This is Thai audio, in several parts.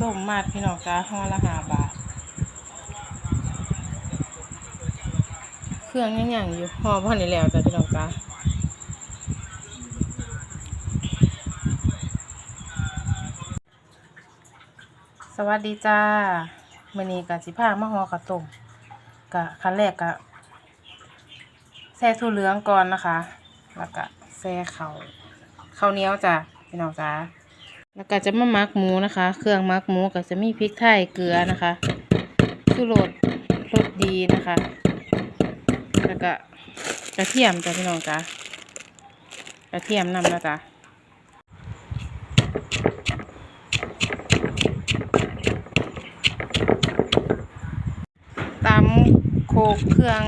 ต้มมาดพี่น้องจ้าห่อละห้าบาท เครื่องยังอย่างอยู่ห่อพ่อนี่แล้วจ้ะพี่น้องจ้าสวัสดีจ้ามื้อนี้ก็สิพามาห่อข้าวต้มกะขั้นแรกกะแช่ถั่วเหลืองก่อนนะคะ แล้วก็แช่เข้าข้าวเหนียวจ้ะพี่น้องจ้า แล้วก็จะมาหมักหมูนะคะ เครื่องหมักหมูก็จะมีพริกไทยเกลือนะคะชูรสรสดีนะคะ แล้วก็กระเทียมจ้ะพี่น้องจ้ะกระเทียมนำนะจ๊ะตามโคกเครื่อง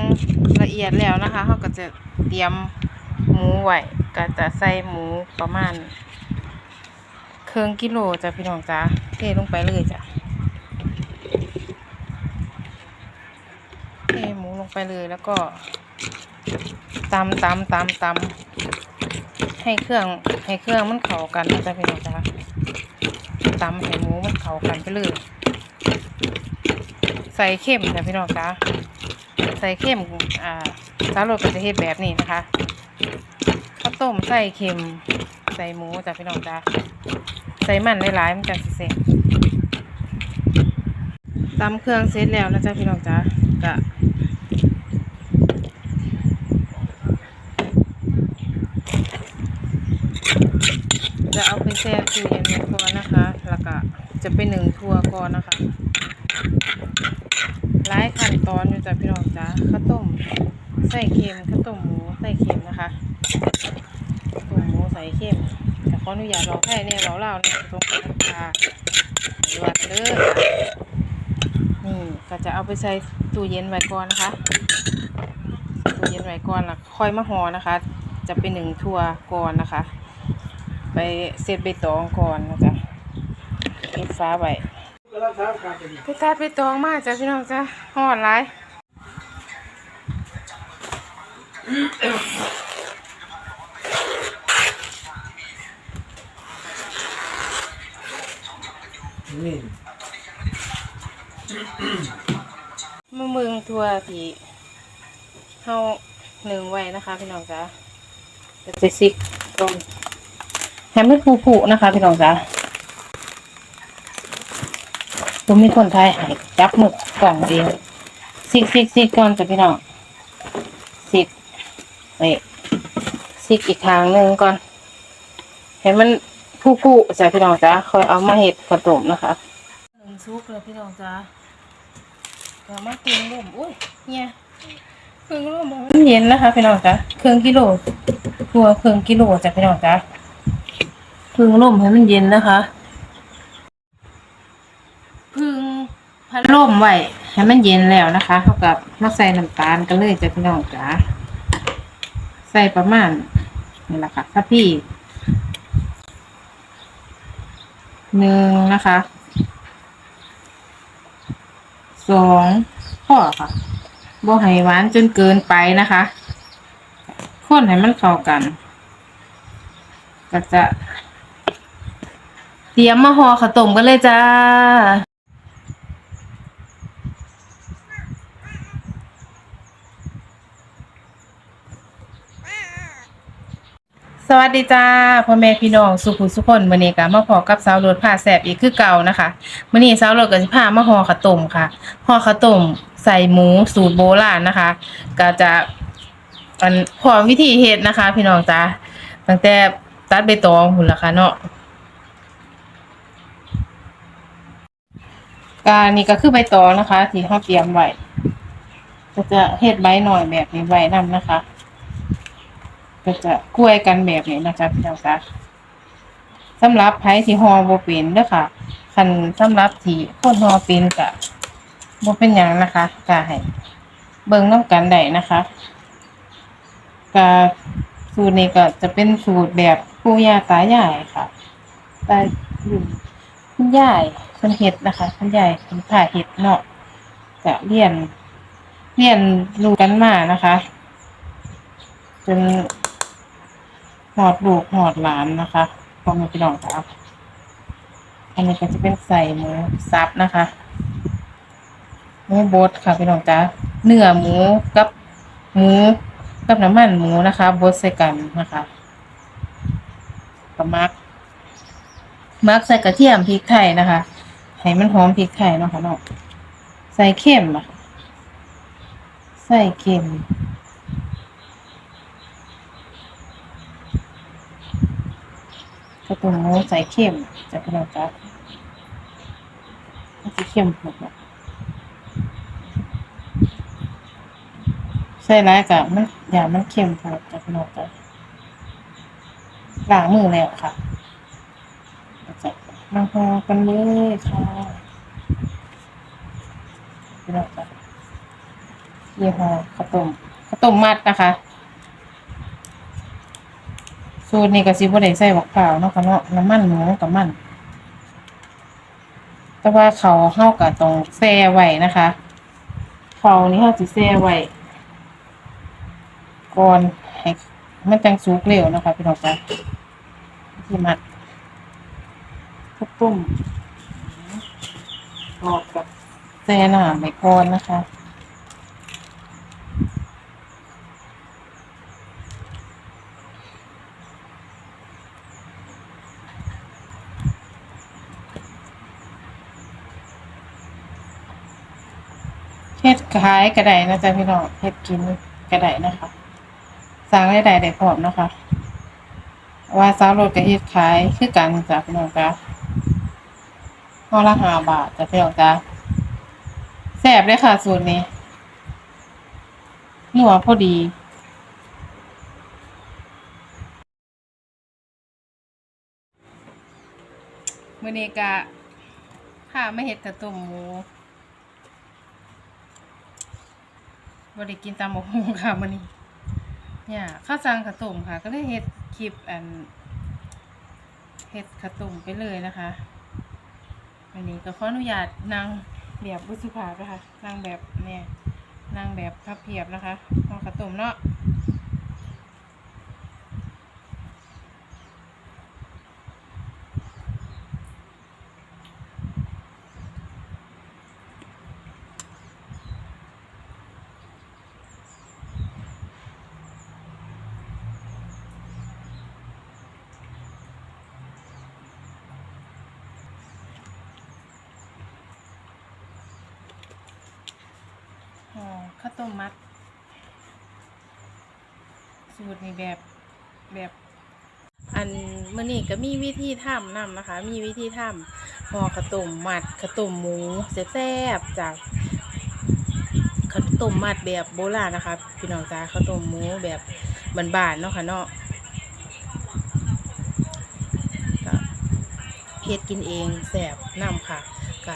ละเอียดแล้วนะคะเขาก็จะเตรียมหมูไว้ก็จะใส่หมูประมาณ เครื่องกิโลจ้ะพี่น้องจ้าเทลงไปเลยจ้ะเทหมูลงไปเลยแล้วก็ตำตำตำตำให้เครื่องให้เครื่องมันเข้ากันนะจ้ะพี่น้องจ้าตำให้หมูมันเข้ากันไปเลย ใส่เข้มจ้ะพี่น้องจ้าใส่เข้มอ่าสาโรก็จะเฮ็ดแบบนี้นะคะข้าวต้มใส่เค็มใส่หมูจ้ะพี่น้องจ้า ใส่มันหลายๆมันจะเสร็จตำเครื่องเสร็จแล้วนะจ๊ะพี่น้องจ๊ะกะจะเอาไปแช่ตู้เย็นไว้ก่อนนะคะ แล้วก็จะไปหนึ่งทัวก่อนนะคะหลายขั้นตอนอยู่จ้ะพี่น้องจ๊ะข้าวต้มใส่เค็มข้าวต้มหมูใส่เค็มนะคะข้าวต้มหมูใส่เค็ม ขออนุญาตเราแค่เนี่ยเราเล่าเนี่ยตรงกลางคาลวดเด้อนี่ก็จะเอาไปใส่ตู้เย็นไว้ก่อนนะคะตู้เย็นไว้ก่อนแล้วค่อยมาห่อนะคะ จะเป็นหนึ่งทั่วก่อนนะคะ ไปเซตใบตองก่อนนะจ๊ะปิดฟ้าไว้ไปตัดใบตองมากจ้ะพี่น้องจ้ะห่อหลาย นี่มะมึงทัวที่เฮาหนึ่งไว้นะคะ พี่น้องจ้ะจะไปซิกก่อนให้มันผุๆนะคะ พี่น้องจ้ะผมมีคนไทยให้จับหมึกกล่องเองซิกซิกซิกก่อนจ้ะพี่น้องซิกเอ้ซิกอีกทางหนึ่งก่อนให้มัน ผุๆจ้ะพี่น้องจ้ะค่อยเอามาเห็ดกระตุ่มนะคะหนึ่งซุกเลยพี่น้องจ้ะก็มาครึ่งร่มอุ้ยเนี่ยครึ่งร่มมันเย็นนะคะพี่น้องจ๊ะครึ่งกิโลตัวครึ่งกิโลจ้ะพี่น้องจ๊ะครึ่งร่มให้มันเย็นนะคะพึ่งพัดลมไว้ให้มันเย็นแล้วนะคะเท่ากับมาใส่น้ำตาลกันเลยจ้ะพี่น้องจ๊ะใส่ประมาณนี่แหละค่ะถ้าพี่ หนึ่งนะคะสองพ่อค่ะบ่ให้หวานจนเกินไปนะคะคนให้มันเข้ากัน ก็จะเตรียมมาห่อข้าวต้มกันเลยจ้า สวัสดีจ้าพ่อแม่พี่น้องสุขุสุคนมื้อนี้ก็มาพอกับสาวรถผ้าแสบอีกคือเก่านะคะมื้อนี้สาวรถก็สิพามาห่อข้าวต้มค่ะห่อข้าวต้มใส่หมูสูตรโบราณนะคะ ก็จะอันพร้อมวิธีเฮ็ดนะคะ พี่น้องจ้าตั้งแต่ตัดใบตองพุ่นละค่ะเนาะการนี่ก็คือใบตองนะคะ ที่เฮาเตรียมไว้จะเฮ็ดใบหน่อยแบบนี้ไว้นํนะคะ ก็จะกล้วยกันแบบนี้นะคะพี่น้องคะสำหรับไผที่ฮอบ่เป็นเด้อค่ะคันสำหรับที่คนฮอเป็นก็บ่เป็นหยังนะคะก็ให้เบิ่งนํกันได้นะคะก็สูตรนี้ก็จะเป็นสูตรแบบปู่ย่าตายายค่ะตารุ่นคุณยายเพิ่นเฮ็ดนะคะคุณยายเพิ่นผ่าเฮ็ดเนาะจะเรียนเรียนรู้กันมานะคะจน หอดลูกหอดหลานนะคะพ่อม่พี่น้องครับ อันนี้ก็จะเป็นใส่หมูสับนะคะหมูบดค่ะพี่น้องจ้าเนื้อหมูกับหมูกับน้ำมันหมูนะคะบดใส่กันนะคะกับมักมักใส่กระเทียมพริกไทยนะคะให้มันหอมพริกไทยเนาะค่ะเนาะใส่เค็มอะใส่เค็ม กระตุ้นหมูใส่เค็มจะเป็นอะจ๊ะมันจะเค็มหมดเลยใส่ร้ายกับมันอย่ามันเค็มพอจะเป็นอะจ๊ะล้างมือแล้วค่ะก็จะมาพอกันเลยค่ะเป็นอะจ๊ะยี่ห้อข้าวต้มข้าวต้มมัดนะคะ สูตรนี้ก็สิบ่ได้ใส่บักเปล่าวเนาะค่ะเนาะน้ำมันหมูกับมัน แต่ว่าเขาเฮาก็ต้องแช่ไว้นะคะ เขานี่เฮาสิแช่ไว้ก่อนให้มันจังสุกเร็วนะคะพี่น้องจ้ะที่มัดข้าวต้มออกกับแช่น้ำไว้ก่อนนะคะ ขายกระไดนะจ๊ะพี่น้องเฮ็ดกินกระไดนะคะสร้างรายได้ได้พร้อมนะคะ ว่าสาวโรถกับเฮ็ดขายคือกันจ้ะพี่น้องจ้ะห่อละห้าบาทจ้ะพี่น้องจ้ะแซ่บเลยค่ะ สูตรนี้นัวพอดีมื้อนี้ก็พาไมาเฮ็ดข้าวต้มหมู บริกินตามหมกฮุงค่ะมันนี้เนี่ยข้าวซังขาวต้มค่ะ ก็เลยเฮ็ดคลิปอันเฮ็ดขาวต้มไปเลยนะคะวันนี้ก็ขออนุญาตนั่งแบบบุสุภาพนะคะนั่งแบบเนี่ยนั่งแบบพับเพียบนะคะห่อขาวต้มเนาะ ข้าวต้มมัด สูตรนี้แบบแบบ อันมื่อนี้ก็มีวิธีทำนำนะคะ มีวิธีทำห่อข้าวต้มมัดข้าวต้มหมูแซ่บๆจากข้าวต้มมัดแบบโบราณนะคะพี่น้องจ้าข้าวต้มหมูแบบบ้านๆเนาะค่ะเนาะเฮ็ดกินเองแซ่บน้ำค่ะก็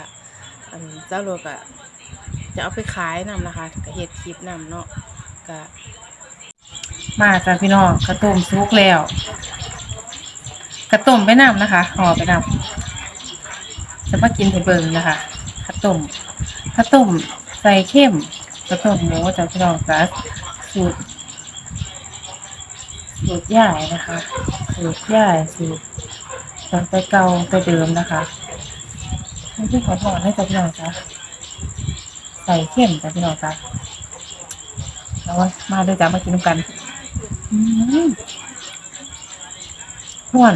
อันเจ้าโลกอะ จะเอาไปขายนำนะคะก็เฮ็ดคลิปนำเนาะก็มาจ้ะพี่น้องกระต้มซุกแล้ว กระต้มไปนำนะคะห่อไปนำจะมากินให้เบิ่งนะคะกระต้มกระต้มใส่เข้มกระต้มหมูจ้ะพี่น้องจ้ะสูตรสูตรย่ายนะคะ สูตรย่ายสูตรตอนไปเก่าไปเดิมนะคะไม่ใช่ขอถอนให้จ้ะพี่น้องจ้ะ ใส่เข้มจ้ะพี่น้องจ้ะแล้วมาด้วยจ้ะมากินกันอืมห้วน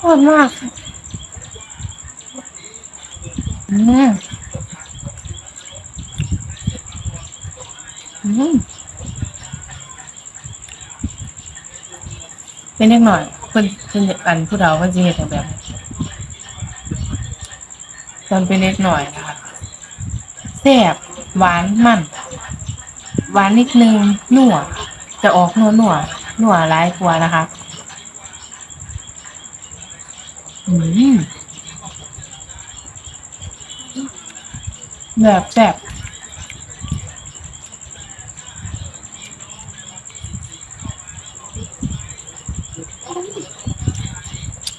ห้วนมากอืมอืมเป็นเล็กหน่อยเพิ่นเพิ่นอันผู้เฒ่าเพิ่นสิเฮ็ดแบบ ตอนเป็นเล็กหน่อยนะคะแซ่บหวานมันหวานนิดนึงนัวจะออกนัวนัวนัวร้ายกว่านะคะอืมแบบแซ่บ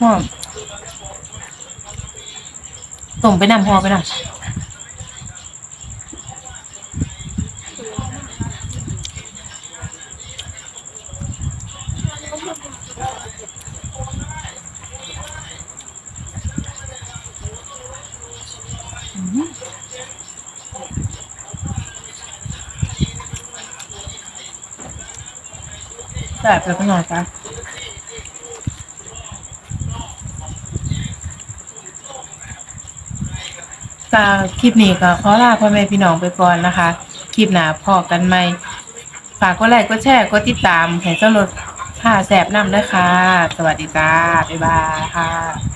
หอม ส่งไปนำพอไปนำแต่เป็นไงจ๊ะ กาคลิปนี้ก็ขอลาพ่อแม่พี่น้องไปก่อนนะคะ คลิปหน้าพอกันใหม่ ฝากกดไลค์กดแชร์กดติดตามแห่เจ้ารถผ่าแสบนำด้วยค่ะ สวัสดีจ้า บ๊ายบายค่ะ